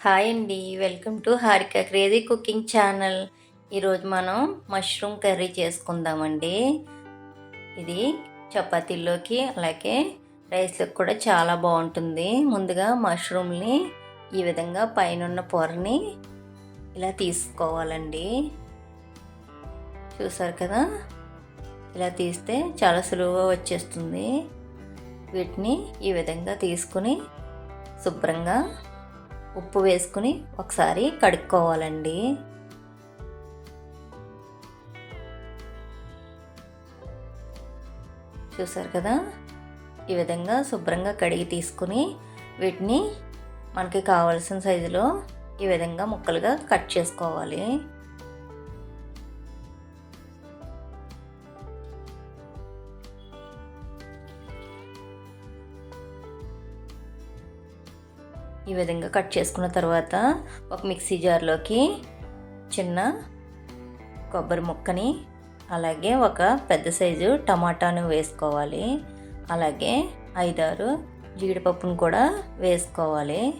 Hi అండి welcome to Harika crazy cooking channel. ఈరోజు మనం మష్రూమ్ కర్రీ చేసుకుందామండి. ఇది చపాతీల్లోకి అలాగే రైస్లోకి కూడా చాలా బాగుంటుంది. ముందుగా మష్రూమ్ని ఈ విధంగా పైన పొరని ఇలా తీసుకోవాలండి. చూసారు కదా? ఇలా తీస్తే చాలా సులువుగా వచ్చేస్తుంది. వీటిని ఈ విధంగా తీసుకుని శుభ్రంగా ఉప్పు వేసుకుని ఒకసారి కడుక్కోవాలండి. చూసారు కదా? ఈ విధంగా శుభ్రంగా కడిగి తీసుకుని వీటిని మనకి కావలసిన సైజులో ఈ విధంగా ముక్కలుగా కట్ చేసుకోవాలి. ఈ విధంగా కట్ చేసుకున్న తర్వాత ఒక మిక్సీ జార్లోకి చిన్న కొబ్బరి ముక్కని అలాగే ఒక పెద్ద సైజు టమాటాను వేసుకోవాలి. అలాగే ఐదారు జీడిపప్పును కూడా వేసుకోవాలి.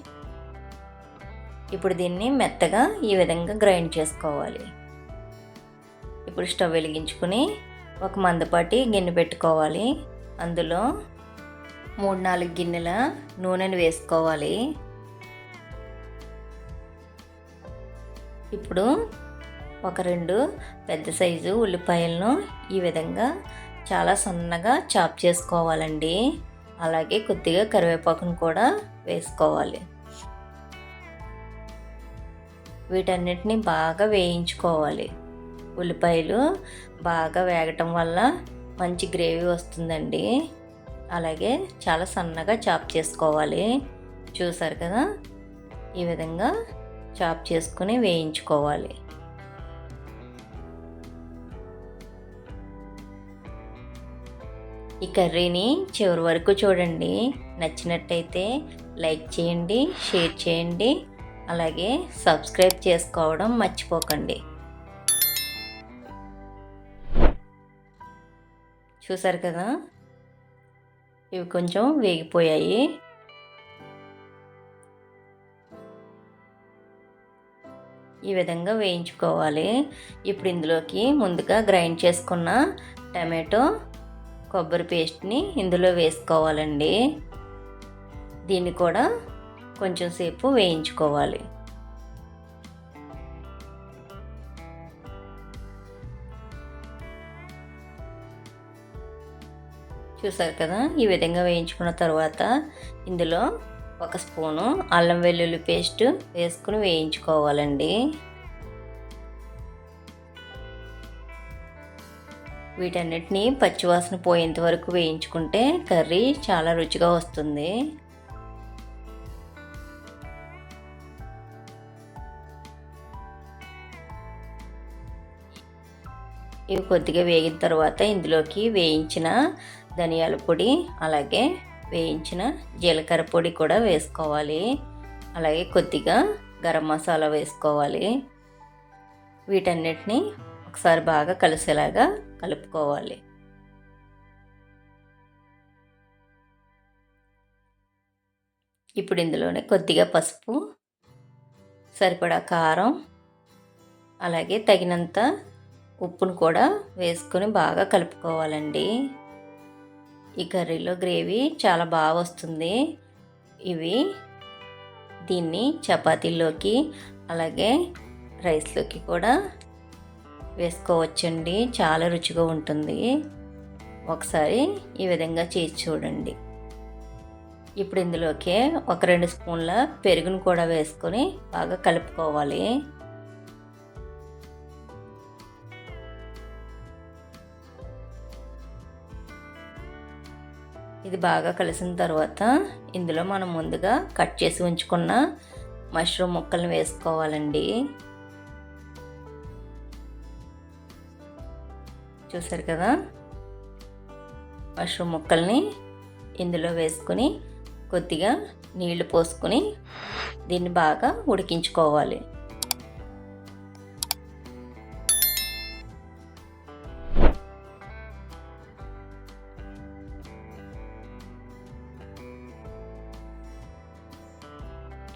ఇప్పుడు దీన్ని మెత్తగా ఈ విధంగా గ్రైండ్ చేసుకోవాలి. ఇప్పుడు స్టవ్ వెలిగించుకుని ఒక మందపాటి గిన్నె పెట్టుకోవాలి. అందులో మూడు నాలుగు గిన్నెల నూనెను వేసుకోవాలి. ఇప్పుడు ఒక రెండు పెద్ద సైజు ఉల్లిపాయలను ఈ విధంగా చాలా సన్నగా చాప్ చేసుకోవాలండి. అలాగే కొద్దిగా కరివేపాకును కూడా వేసుకోవాలి. వీటన్నిటిని బాగా వేయించుకోవాలి. ఉల్లిపాయలు బాగా వేగటం వల్ల మంచి గ్రేవీ వస్తుందండి. అలాగే చాలా సన్నగా చాప్ చేసుకోవాలి. చూసారు కదా? ఈ విధంగా చాప్ చేసుకుని వేయించుకోవాలి. ఈ కర్రీని చివరి వరకు చూడండి. నచ్చినట్టయితే లైక్ చేయండి షేర్ చేయండి. అలాగే సబ్స్క్రైబ్ చేసుకోవడం మర్చిపోకండి. చూసారు కదా? ఇవి కొంచెం వేగిపోయాయి. ఈ విధంగా వేయించుకోవాలి. ఇప్పుడు ఇందులోకి ముందుగా గ్రైండ్ చేసుకున్న టమాటో కొబ్బరి పేస్ట్ని ఇందులో వేసుకోవాలండి. దీన్ని కూడా కొంచెం సేపు వేయించుకోవాలి. చూసారు కదా? ఈ విధంగా వేయించుకున్న తర్వాత ఇందులో ఒక స్పూను అల్లం వెల్లుల్లి పేస్ట్ వేసుకుని వేయించుకోవాలండి. వీటన్నిటిని పచ్చివాసన పోయేంత వరకు వేయించుకుంటే కర్రీ చాలా రుచిగా వస్తుంది. ఇవి కొద్దిగా వేగిన తర్వాత ఇందులోకి వేయించిన ధనియాల పొడి అలాగే వేయించిన జీలకర్ర పొడి కూడా వేసుకోవాలి. అలాగే కొద్దిగా గరం మసాలా వేసుకోవాలి. వీటన్నిటిని ఒకసారి బాగా కలిసేలాగా కలుపుకోవాలి. ఇప్పుడు ఇందులోనే కొద్దిగా పసుపు సరిపడా కారం అలాగే తగినంత ఉప్పును కూడా వేసుకొని బాగా కలుపుకోవాలండి. ఈ కర్రీలో గ్రేవీ చాలా బాగా వస్తుంది. ఇవి దీన్ని చపాతీలోకి అలాగే రైస్లోకి కూడా వేసుకోవచ్చండి. చాలా రుచిగా ఉంటుంది. ఒకసారి ఈ విధంగా చేసి చూడండి. ఇప్పుడు ఇందులోకి ఒక రెండు స్పూన్ల పెరుగును కూడా వేసుకొని బాగా కలుపుకోవాలి. ఇది బాగా కలిసిన తర్వాత ఇందులో మనం ముందుగా కట్ చేసి ఉంచుకున్న మష్రూమ్ ముక్కల్ని వేసుకోవాలండి. చూసారు కదా? మష్రూమ్ ముక్కల్ని ఇందులో వేసుకొని కొద్దిగా నీళ్ళు పోసుకొని దీన్ని బాగా ఉడికించుకోవాలి.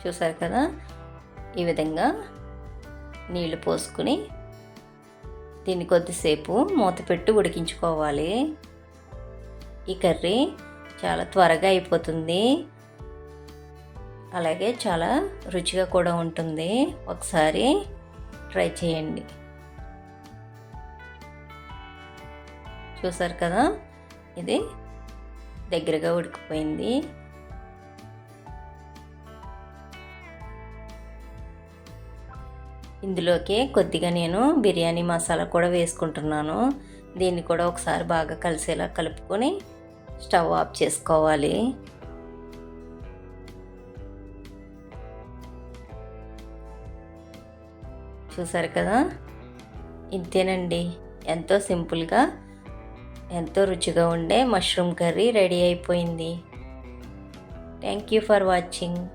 చూసారు కదా? ఈ విధంగా నీళ్ళు పోసుకుని దీన్ని కొద్దిసేపు మూత పెట్టి ఉడికించుకోవాలి. ఈ కర్రీ చాలా త్వరగా అయిపోతుంది. అలాగే చాలా రుచిగా కూడా ఉంటుంది. ఒకసారి ట్రై చేయండి. చూసారు కదా? ఇది దగ్గరగా ఉడికిపోయింది. ఇందులోకి కొద్దిగా నేను బిర్యానీ మసాలా కూడా వేసుకుంటున్నాను. దీన్ని కూడా ఒకసారి బాగా కలిసేలా కలుపుకొని స్టవ్ ఆఫ్ చేసుకోవాలి. చూసారు కదా? ఇంతేనండి. ఎంతో సింపుల్గా ఎంతో రుచిగా ఉండే మష్రూమ్ కర్రీ రెడీ అయిపోయింది. Thank you for watching.